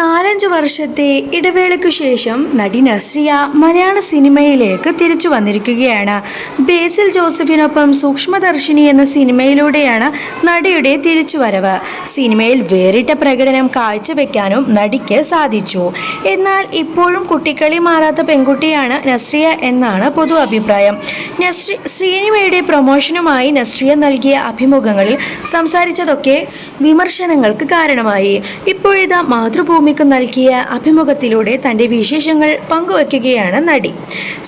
നാലഞ്ച് വർഷത്തെ ഇടവേളയ്ക്കു ശേഷം നടി നസ്രിയ മലയാള സിനിമയിലേക്ക് തിരിച്ചു വന്നിരിക്കുകയാണ്. ബേസിൽ ജോസഫിനൊപ്പം സൂക്ഷ്മദർശിനി എന്ന സിനിമയിലൂടെയാണ് നടിയുടെ തിരിച്ചുവരവ്. സിനിമയിൽ വേറിട്ട പ്രകടനം കാഴ്ചവെക്കാനും നടിക്ക് സാധിച്ചു. എന്നാൽ ഇപ്പോഴും കുട്ടിക്കളി മാറാത്ത പെൺകുട്ടിയാണ് നസ്രിയ എന്നാണ് പൊതു അഭിപ്രായം. നസ്രി ശ്രീനിമയുടെ പ്രൊമോഷനുമായി നസ്രിയ നൽകിയ അഭിമുഖങ്ങളിൽ സംസാരിച്ചതൊക്കെ വിമർശനങ്ങൾക്ക് കാരണമായി. ഇപ്പോഴിതാ മാതൃഭൂമിക്ക് നൽകിയ അഭിമുഖത്തിലൂടെ തന്റെ വിശേഷങ്ങൾ പങ്കുവയ്ക്കുകയാണ് നടി.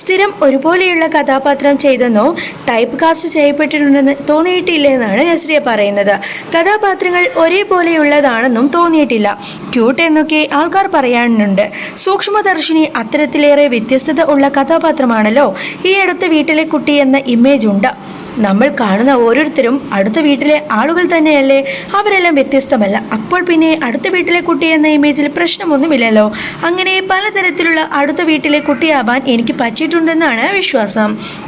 സ്ഥിരം ഒരുപോലെയുള്ള കഥാപാത്രം ചെയ്തെന്നോ ടൈപ്പ് കാസ്റ്റ് ചെയ്യപ്പെട്ടിട്ടുണ്ടെന്ന് തോന്നിയിട്ടില്ല എന്നാണ് നസ്രിയ പറയുന്നത്. കഥാപാത്രങ്ങൾ ഒരേപോലെയുള്ളതാണെന്നും തോന്നിയിട്ടില്ല. ക്യൂട്ട് എന്നൊക്കെ ആൾക്കാർ പറയാനുണ്ട്. സൂക്ഷ്മദർശിനി അത്തരത്തിലേറെ വ്യത്യസ്തത ഉള്ള കഥാപാത്രമാണല്ലോ ഈ അടുത്ത വീട്ടിലെ കുട്ടി എന്ന ഇമേജ് ഉണ്ട്. നമ്മൾ കാണുന്ന ഓരോരുത്തരും അടുത്ത വീട്ടിലെ ആളുകൾ തന്നെയല്ലേ? അവരെല്ലാം വ്യത്യസ്തമല്ല. അപ്പോൾ പിന്നെ അടുത്ത വീട്ടിലെ കുട്ടി എന്ന ഇമേജിൽ പ്രശ്നമൊന്നുമില്ലല്ലോ. അങ്ങനെ പലതരത്തിലുള്ള അടുത്ത വീട്ടിലെ കുട്ടിയാവാൻ എനിക്ക് പറ്റിയിട്ടുണ്ടെന്നാണ് വിശ്വാസം.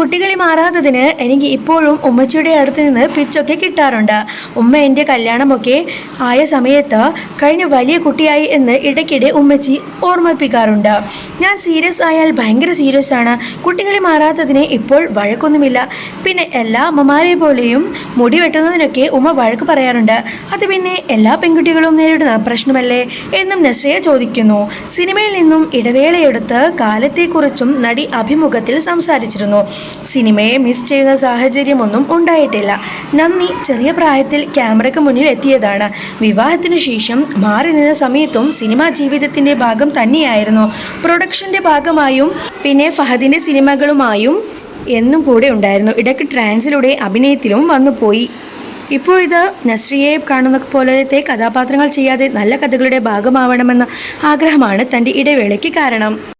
കുട്ടികളി മാറാത്തതിന് എനിക്ക് ഇപ്പോഴും ഉമ്മച്ചിയുടെ അടുത്ത് നിന്ന് പിച്ചൊക്കെ കിട്ടാറുണ്ട്. ഉമ്മ എന്റെ കല്യാണമൊക്കെ ആയ സമയത്ത് കഴിഞ്ഞ വലിയ കുട്ടിയായി എന്ന് ഇടയ്ക്കിടെ ഉമ്മച്ചി ഓർമ്മിപ്പിക്കാറുണ്ട്. ഞാൻ സീരിയസ് ആയാൽ ഭയങ്കര സീരിയസ് ആണ്. കുട്ടികളി മാറാത്തതിന് ഇപ്പോൾ വഴക്കൊന്നുമില്ല. പിന്നെ എല്ലാ അമ്മമാരെ പോലെയും മുടി വെട്ടുന്നതിനൊക്കെ ഉമ്മ വഴക്ക് പറയാറുണ്ട്. അത് പിന്നെ എല്ലാ പെൺകുട്ടികളും നേരിടുന്ന പ്രശ്നമല്ലേ എന്നും നസ്രിയ ചോദിക്കുന്നു. സിനിമയിൽ നിന്നും ഇടവേളയെടുത്ത് കാലത്തെക്കുറിച്ചും നടി അഭിമുഖത്തിൽ സംസാരിച്ചിരുന്നു. സിനിമയെ മിസ് ചെയ്യുന്ന സാഹചര്യമൊന്നും ഉണ്ടായിട്ടില്ല. നന്ദി ചെറിയ പ്രായത്തിൽ ക്യാമറയ്ക്ക് മുന്നിൽ എത്തിയതാണ്. വിവാഹത്തിനു ശേഷം മാറി നിന്ന സമയത്തും സിനിമാ ജീവിതത്തിന്റെ ഭാഗം തന്നെയായിരുന്നു. പ്രൊഡക്ഷന്റെ ഭാഗമായും പിന്നെ ഫഹദിന്റെ സിനിമകളുമായും എന്നും കൂടെ ഉണ്ടായിരുന്നു. ഇടയ്ക്ക് ട്രാൻസിലൂടെ അഭിനയത്തിലും വന്നുപോയി ഇപ്പോൾ ഇത് നസ്രിയെ കാണുന്ന പോലത്തെ കഥാപാത്രങ്ങൾ ചെയ്യാതെ നല്ല കഥകളുടെ ഭാഗമാവണമെന്ന ആഗ്രഹമാണ് തന്റെ ഇടവേളയ്ക്ക് കാരണം.